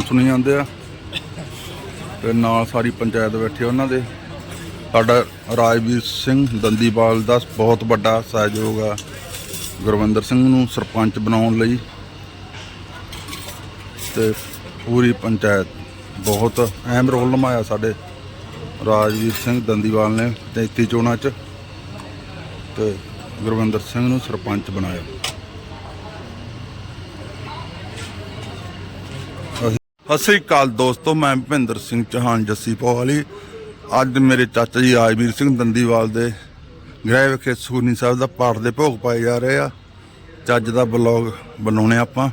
ਸੁਣ ਸੁਣੀ ਜਾਂਦੇ ਆ। ਤੇ ਨਾਲ ਸਾਰੀ ਪੰਚਾਇਤ ਬੈਠੀ ਉਹਨਾਂ ਦੇ। ਸਾਡਾ ਰਾਜਵੀਰ ਸਿੰਘ ਦੰਦੀਵਾਲ ਦਾ ਬਹੁਤ ਵੱਡਾ ਸਹਿਯੋਗ ਆ ਗੁਰਵਿੰਦਰ ਸਿੰਘ ਨੂੰ ਸਰਪੰਚ ਬਣਾਉਣ ਲਈ। ਤੇ ਪੂਰੀ ਪੰਚਾਇਤ ਬਹੁਤ ਅਹਿਮ ਰੋਲ ਨਿਭਾਇਆ ਸਾਡੇ ਰਾਜਵੀਰ ਸਿੰਘ ਦੰਦੀਵਾਲ ਨੇ 33 ਚੋਣਾਂ 'ਚ। ਤੇ ਗੁਰਵਿੰਦਰ ਸਿੰਘ ਨੂੰ ਸਰਪੰਚ ਬਣਾਇਆ। ਸਤਿ ਸ੍ਰੀ ਅਕਾਲ ਦੋਸਤੋ, ਮੈਂ ਭਿੰਦਰ ਸਿੰਘ ਚੌਹਾਨ, ਜੱਸੀ ਪਵਾਲੀ ਅੱਜ ਮੇਰੇ ਚਾਚਾ ਜੀ ਰਾਜਵੀਰ ਸਿੰਘ ਦੰਦੀਵਾਲ ਦੇ ਗ੍ਰਹਿ ਵਿਖੇ ਸੂਰਨੀ ਸਾਹਿਬ ਦਾ ਪਾਠ ਦੇ ਭੋਗ ਪਾਏ ਜਾ ਰਹੇ ਆ। ਚੱਜ ਦਾ ਬਲੌਗ ਬਣਾਉਣੇ ਆਪਾਂ।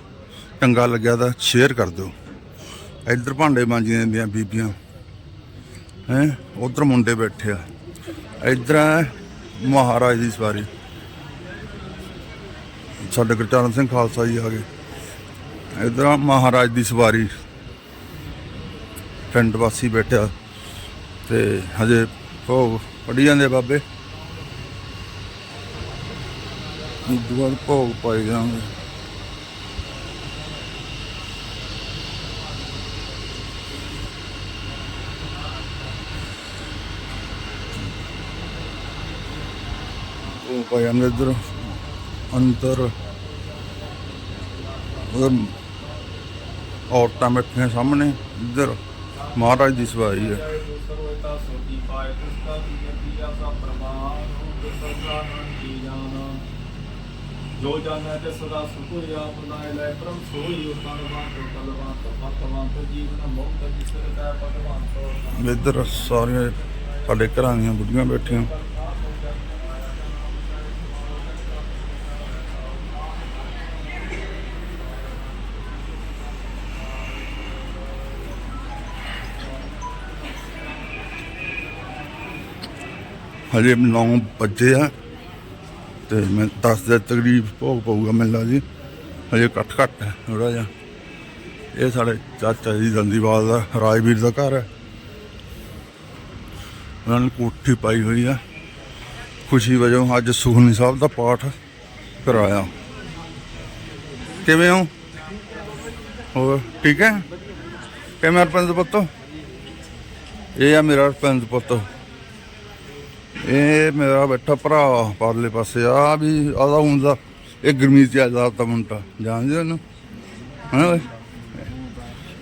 ਚੰਗਾ ਲੱਗਿਆ ਤਾਂ ਸ਼ੇਅਰ ਕਰ ਦਿਓ। ਇੱਧਰ ਭਾਂਡੇ ਮਾਂਜੀਆਂ ਦੀਆਂ ਬੀਬੀਆਂ। ਹੈ, ਉਧਰ ਮੁੰਡੇ ਬੈਠੇ ਆ। ਇੱਧਰ ਮਹਾਰਾਜ ਦੀ ਸਵਾਰੀ। ਸਾਡੇ ਗੁਰਚਰਨ ਸਿੰਘ ਖਾਲਸਾ ਜੀ ਆ ਗਏ। ਇੱਧਰ ਮਹਾਰਾਜ ਦੀ ਸਵਾਰੀ। ਪਿੰਡ ਵਾਸੀ ਬੈਠਿਆ ਤੇ ਹਜੇ ਭੋਗ ਪੜੀ ਜਾਂਦੇ ਬਾਬੇ। ਦੁਆਰ ਭੋਗ ਪਾਈ ਜਾਂਦੇ ਉਹ ਪਾਈ ਜਾਂਦੇ ਇੱਧਰ। ਅੰਦਰ। ਔਰਤਾਂ ਬੈਠੀਆਂ ਸਾਹਮਣੇ, ਇੱਧਰ। ਮਹਾਰਾਜ ਦੀ ਸਵਾਰੀ ਹੈ। ਜੋ ਜਾਣੈ ਤੇ ਸਦਾ ਸੁਖ ਹੋਇਆ ਲੈ ਪਰਮ ਸੋਈ ਉਤਨਵਾਨ ਤੋਂ ਕਲਵਾਨ ਤੋਂ ਭਗਵਾਨ ਤੋਂ ਜੀਵਨ ਮੁਕਤ ਜਿਸਰ ਕਾ ਭਗਵਾਨ ਤੋਂ ਇੱਧਰ ਸਾਰੀਆਂ ਸਾਡੇ ਘਰਾਂ ਦੀਆਂ ਬੁੱਢੀਆਂ ਬੈਠੀਆਂ। ਹਜੇ 9 ਵਜੇ ਆ, ਤੇ ਮੈਂ 10 ਦੇ ਤਕਰੀਬ ਭੋਗ ਪਊਗਾ ਮੈਨੂੰ ਜੀ। ਹਜੇ ਘੱਟ ਘੱਟ ਹੈ ਥੋੜਾ ਜਿਹਾ। ਇਹ ਸਾਡੇ ਚਾਚਾ ਜੀ ਦੰਦੀਵਾਲ ਦਾ, ਰਾਜਵੀਰ ਦਾ ਘਰ ਹੈ। ਉਹਨਾਂ ਨੇ ਕੋਠੀ ਪਾਈ ਹੋਈ ਆ। ਖੁਸ਼ੀ ਵਜੋਂ ਅੱਜ ਸੁਖਨੀ ਸਾਹਿਬ ਦਾ ਪਾਠ ਕਰਾਇਆ। ਕਿਵੇਂ ਹੋ? ਹੋਰ ਠੀਕ ਹੈ? ਕਿਵੇਂ ਅਰਪਿੰਦ ਪੁੱਤ? ਇਹ ਆ ਮੇਰਾ ਅਰਪਿੰਦ ਪੁੱਤ। ਇਹ ਮੇਰਾ ਬੈਠਾ ਭਰਾ ਪਰਲੇ ਪਾਸੇ ਆ ਵੀ ਆਦਾ ਹੁੰਦਾ ਇਹ ਗਰਮੀਤ ਚ ਆਦਾ ਤਾਂ ਮੁੰਡਾ ਜਾਣਦੇ ਉਹਨੂੰ ਹਾਂ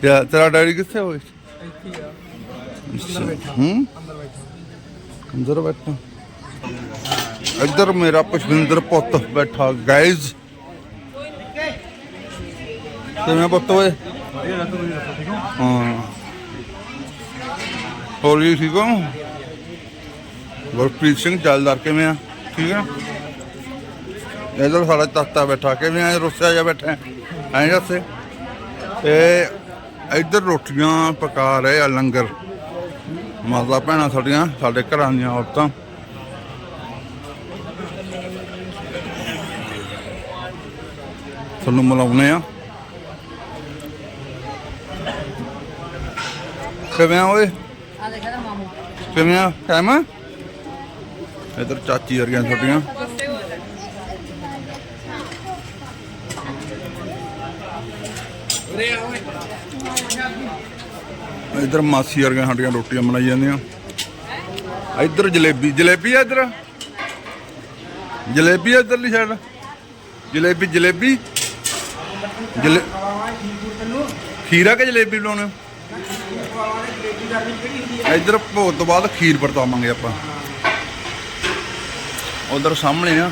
ਤੇ ਤੇਰਾ ਡੈਡੀ ਕਿੱਥੇ ਹੋਏ ਹੂੰ? ਅੰਦਰ ਬੈਠਾ। ਇੱਧਰ ਮੇਰਾ ਪੁਸ਼ਪਿੰਦਰ ਪੁੱਤ ਬੈਠਾ ਗਾਇਜ਼ ਕਿਵੇਂ ਪੁੱਤ ਓਏ? ਹਾਂ। ਹੋਰ ਜੀ ਠੀਕ ਹੋ? ਗੁਰਪ੍ਰੀਤ ਸਿੰਘ ਜਲਦਾਰ ਕਿਵੇਂ ਆ? ਠੀਕ ਆ? ਇੱਧਰ ਸਾਡਾ ਤਾਤਾ ਬੈਠਾ ਕਿਵੇਂ ਆ? ਰੁੱਸਿਆ ਜਾ ਬੈਠਾ ਐਂ ਜੱਸੇ ਤੇ ਇੱਧਰ ਰੋਟੀਆਂ ਪਕਾ ਰਹੇ ਆ ਲੰਗਰ। ਮਾਤਾ ਭੈਣਾਂ ਸਾਡੀਆਂ ਸਾਡੇ ਘਰਾਂ ਦੀਆਂ ਔਰਤਾਂ। ਤੁਹਾਨੂੰ ਮਿਲਾਉਨੇ ਆ। ਕਿਵੇਂ ਆ ਓਏ? ਆ ਦੇਖਿਆ ਤਾਂ ਮਾਮੂ। ਕਿਵੇਂ ਆ? ਕਾਇਮ ਇੱਧਰ ਚਾਚੀ ਵਰਗੀਆਂ ਤੁਹਾਡੀਆਂ ਇੱਧਰ ਮਾਸੀ ਵਰਗੀਆਂ ਸਾਡੀਆਂ ਰੋਟੀਆਂ ਬਣਾਈ ਜਾਂਦੀਆਂ। ਇੱਧਰ ਜਲੇਬੀ ਜਲੇਬੀ ਆ ਇੱਧਰ। ਜਲੇਬੀ ਆ ਇੱਧਰਲੀ ਸਾਈਡ ਜਲੇਬੀ ਜਲੇਬੀ। ਜਲੇ ਖੀਰਾ ਕੇ ਜਲੇਬੀ ਬਣਾਉਣੇ? ਹੋ? ਇੱਧਰ ਭੋਗ ਤੋਂ ਬਾਅਦ ਖੀਰ ਵਰਤਾਵਾਂਗੇ ਆਪਾਂ। ਉਧਰ ਸਾਹਮਣੇ ਆ।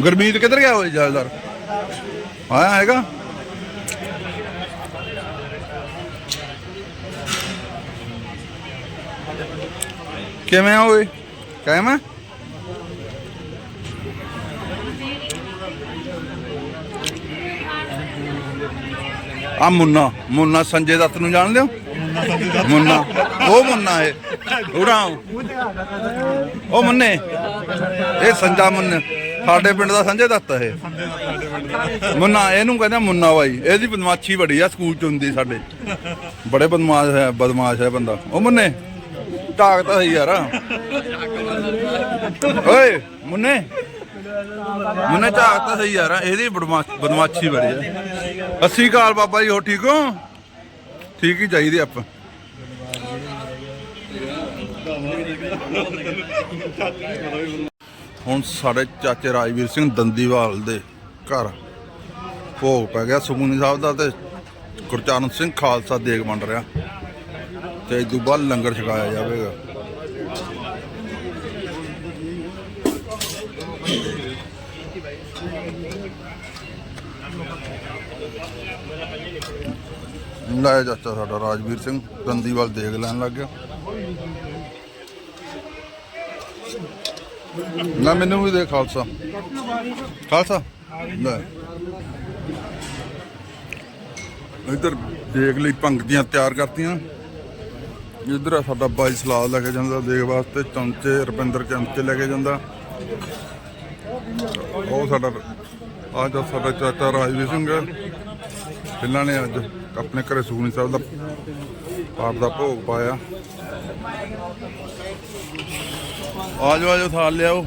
ਗੁਰਮੀਤ ਕਿੱਧਰ ਗਿਆ ਹੋਇਆ ਜਲਦਾਰ? ਆਇਆ ਹੈਗਾ? ਕਿਵੇਂ ਆ ਓਏ? ਕਾਇਮ ਆ? ਆ ਮੁੰਨਾ ਮੁੰਨਾ ਸੰਜੇ ਦੱਤ ਨੂੰ ਜਾਣਦੇ ਹੋ ਮੁੰਨਾ, ਉਹ ਮੁੰਨਾ ਹੈ ਉਰਾਂ ਉਹ ਮੁੰਨੇ, ਇਹ ਸੰਜਾ ਮੁੰਨ। ਸਾਡੇ ਪਿੰਡ ਦਾ ਸੰਜੇ ਦੱਤ ਹੈ ਮੁੰਨਾ, ਇਹਨੂੰ ਕਹਿੰਦੇ ਮੁੰਨਾ ਬਾਈ। ਇਹਦੀ ਬਦਮਾਸ਼ੀ ਬੜੀ ਆ, ਸਕੂਲ ਚ ਹੁੰਦੀ ਸਾਡੇ। ਬੜੇ ਬਦਮਾਸ਼ ਹੈ ਬਦਮਾਸ਼ ਹੈ ਬੰਦਾ। ਉਹ ਮੁੰਨੇ, ਤਾਕਤ ਹੈ ਯਾਰ। ਓਏ, ਮੁੰਨੇ। ਮੁੰਨੇ ਝਾਕ ਤਾਂ ਸਹੀ ਯਾਰ, ਇਹਦੀ ਬਦਮਾ- ਬਦਮਾਸ਼ੀ ਬੜੀ ਆ। ਅੱਸੀ ਕਾਲ ਬਾਬਾ ਜੀ ਹੋ ਠੀਕ ਹੋ? ਠੀਕ ਹੀ ਚਾਹੀਦੇ ਆਪਾਂ। ਹੁਣ ਸਾਡੇ ਚਾਚੇ ਰਾਜਵੀਰ ਸਿੰਘ ਦੰਦੀਵਾਲ ਦੇ ਘਰ ਭੋਗ ਪੈ ਗਿਆ ਸੁਖਮਨੀ ਸਾਹਿਬ ਦਾ ਤੇ ਗੁਰਚਰਨ ਸਿੰਘ ਖਾਲਸਾ ਦੇਗ ਵੰਡ ਰਿਹਾ। ਤੇ ਇਸ ਬਾਅਦ ਲੰਗਰ ਛਕਾਇਆ ਜਾਵੇਗਾ। ਲੈ ਚਾਚਾ ਸਾਡਾ ਰਾਜਵੀਰ ਸਿੰਘ, ਦੰਦੀਵਾਲ ਦੇਗ ਲੈਣ ਲੱਗ ਗਿਆ। ਨਾ, ਮੈਨੂੰ ਵੀ ਦੇ ਖਾਲਸਾ। ਖਾਲਸਾ? ਲੈ। ਇਧਰ ਦੇਖ ਲਈ ਪੰਗਤੀਆਂ ਤਿਆਰ ਕਰਤੀਆਂ। ਇਧਰ ਸਾਡਾ ਬਾਈ ਸਲਾਦ ਲੈ ਕੇ ਜਾਂਦਾ ਦੇਖ ਵਾਸਤੇ, ਚਮਚੇ ਰਪਿੰਦਰ ਚਮਚੇ ਲੈ ਕੇ ਜਾਂਦਾ। ਉਹ ਸਾਡਾ ਅੱਜ ਸਾਡਾ ਚਾਚਾ ਰਾਜਵੀਰ ਸਿੰਘ ਇਹਨਾਂ ਨੇ ਅੱਜ ਆਪਣੇ ਘਰੇ ਸੁਖਨੀ ਸਾਹਿਬ ਦਾ ਪਾਠ ਦਾ ਭੋਗ ਪਾਇਆ। ਆਜੋ ਆਜੋ, ਥਾਲ ਲਿਆਓ।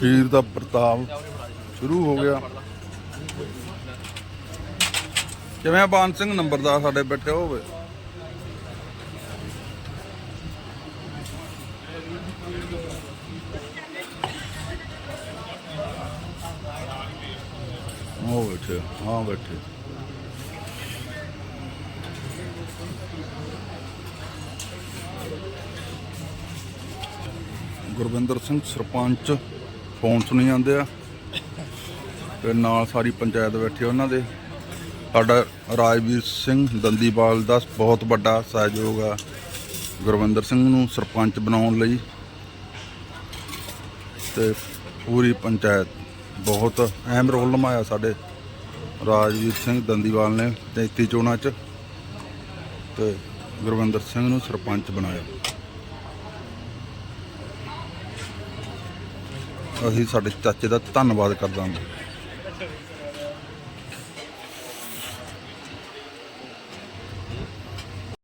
ਖੀਰ ਦਾ ਪ੍ਰਤਾਪ ਸ਼ੁਰੂ ਹੋ ਗਿਆ। ਕਿਵੇਂ ਬਾਨ ਸਿੰਘ ਨੰਬਰਦਾਰ ਸਾਡੇ ਬੈਠੇ ਹੋਵੇ ਉਹ ਬੈਠੇ, ਹਾਂ ਬੈਠੇ। ਗੁਰਵਿੰਦਰ ਸਿੰਘ ਸਰਪੰਚ, ਫੋਨ ਸੁਣੀ ਜਾਂਦੇ ਆ। ਤੇ ਨਾਲ ਸਾਰੀ ਪੰਚਾਇਤ ਬੈਠੀ ਉਹਨਾਂ ਦੇ। ਸਾਡਾ ਰਾਜਵੀਰ ਸਿੰਘ ਦੰਦੀਵਾਲ ਦਾ ਬਹੁਤ ਵੱਡਾ ਸਹਿਯੋਗ ਆ ਗੁਰਵਿੰਦਰ ਸਿੰਘ ਨੂੰ ਸਰਪੰਚ ਬਣਾਉਣ ਲਈ। ਤੇ ਪੂਰੀ ਪੰਚਾਇਤ ਬਹੁਤ ਅਹਿਮ ਰੋਲ ਨਿਭਾਇਆ ਸਾਡੇ ਰਾਜਵੀਰ ਸਿੰਘ ਦੰਦੀਵਾਲ ਨੇ 33 ਚੋਣਾਂ 'ਚ। ਤੇ ਗੁਰਵਿੰਦਰ ਸਿੰਘ ਨੂੰ ਸਰਪੰਚ ਬਣਾਇਆ। ਅਸੀਂ ਸਾਡੇ ਚਾਚੇ ਦਾ ਧੰਨਵਾਦ ਕਰਦਾ ਹਾਂ।